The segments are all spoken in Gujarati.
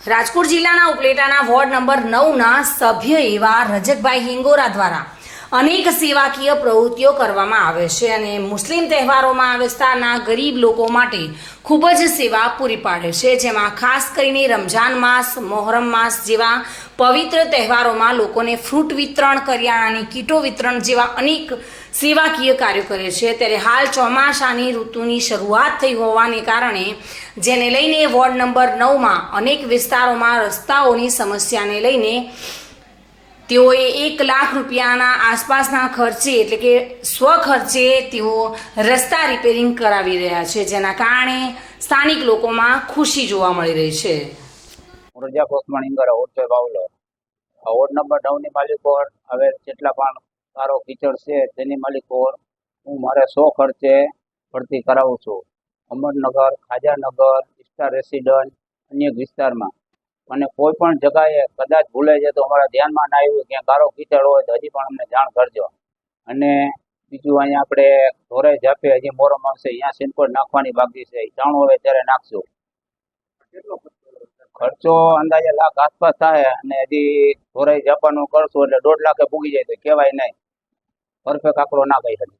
રાજકોટ જિલ્લાના ઉપલેટાના વોર્ડ નંબર નવના સભ્ય એવા રજકભાઈ હિંગોરા દ્વારા અનેક સેવાકીય પ્રવૃત્તિઓ કરવામાં આવે છે અને મુસ્લિમ તહેવારોમાં વિસ્તારના ગરીબ લોકો માટે ખૂબ જ સેવા પૂરી પાડે છે, જેમાં ખાસ કરીને રમઝાન માસ, મોહરમ માસ જેવા પવિત્ર તહેવારોમાં લોકોને ફ્રૂટ વિતરણ કરિયાણાની કીટો વિતરણ જેવા અનેક સેવાકીય કાર્યો કરે છે. ત્યારે હાલ ચોમાસાની ઋતુની શરૂઆત થઈ હોવાને કારણે જેને લઈને વોર્ડ નંબર નવમાં અનેક વિસ્તારોમાં રસ્તાઓની સમસ્યાને લઈને તેઓએ એક લાખ રૂપિયાના આસપાસના ખર્ચે એટલે કે સ્વખર્ચે તેઓ રસ્તા રિપેરિંગ કરાવી રહ્યા છે, જેના કારણે સ્થાનિક લોકોમાં ખુશી જોવા મળી રહી છે. હું રજા ઇંગર ઇંગરા ઓટો બાવલો વોર્ડ નંબર નવની માલિકો હવે જેટલા પણ સારો કિચડ છે તેની માલિકો હું મારે સો ખર્ચે ભરતી કરાવું છું. અમરનગર, ખાજાનગર વિસ્તાર રેસિડન્ટ અન્ય વિસ્તારમાં. અને કોઈ પણ જગાએ કદાચ ભૂલે છે તો અમારા ધ્યાનમાં ના આવ્યું ક્યાં ગારો કીચડ હોય તો હજી પણ અમને જાણ કરજો. અને બીજું અહીંયા આપણે ધોરાઈ જાપે હજી મોરમ આવશે અહીંયા સિનકોડ નાખવાની બાકી છે. જાણ હવે ત્યારે નાખશું. ખર્ચો અંદાજે લાખ આસપાસ થાય અને હજી ધોરાઈ જવાનું કરશું એટલે દોઢ લાખે પૂગી જાય તો કહેવાય નહીં. પરફેક્ટ આંકડો ના કહી શકે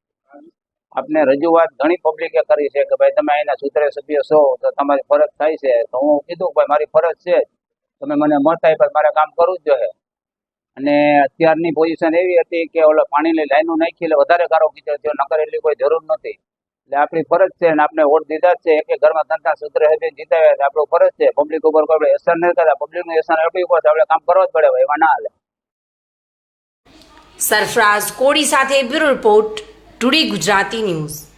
આપને રજૂઆત ઘણી પબ્લિકે કરી છે કે ભાઈ તમે અહીંના સૂત્રે સભ્ય છો તો તમારી ફરજ થાય છે. તો હું કીધું ભાઈ મારી ફરજ છે તમે મને મત આપ્યા મારે કામ કરવું જ જોઈએ. અને અત્યારની પોઝિશન એવી હતી કે ઓલા પાણીની લાઈનો નાખી એટલે વધારે ગારો કીધો થયો, નકર એટલી કોઈ જરૂર નથી એટલે આપણી ફરજ છે અને આપણે વોટ દીધા છે. એક ઘરમાં ધંધા સૂત્ર સભ્ય જીતાવ્યા છે. આપણું ફરજ છે. પબ્લિક ઉપર કોઈ આપણે નહીં કરતા પબ્લિકનું એહસાન આપણી ઉપર આપણે કામ કરવા જ પડે ભાઈ, એમાં ના હાલે. સરફરાઝ કોડી સાથે bureau report, today Gujarati news.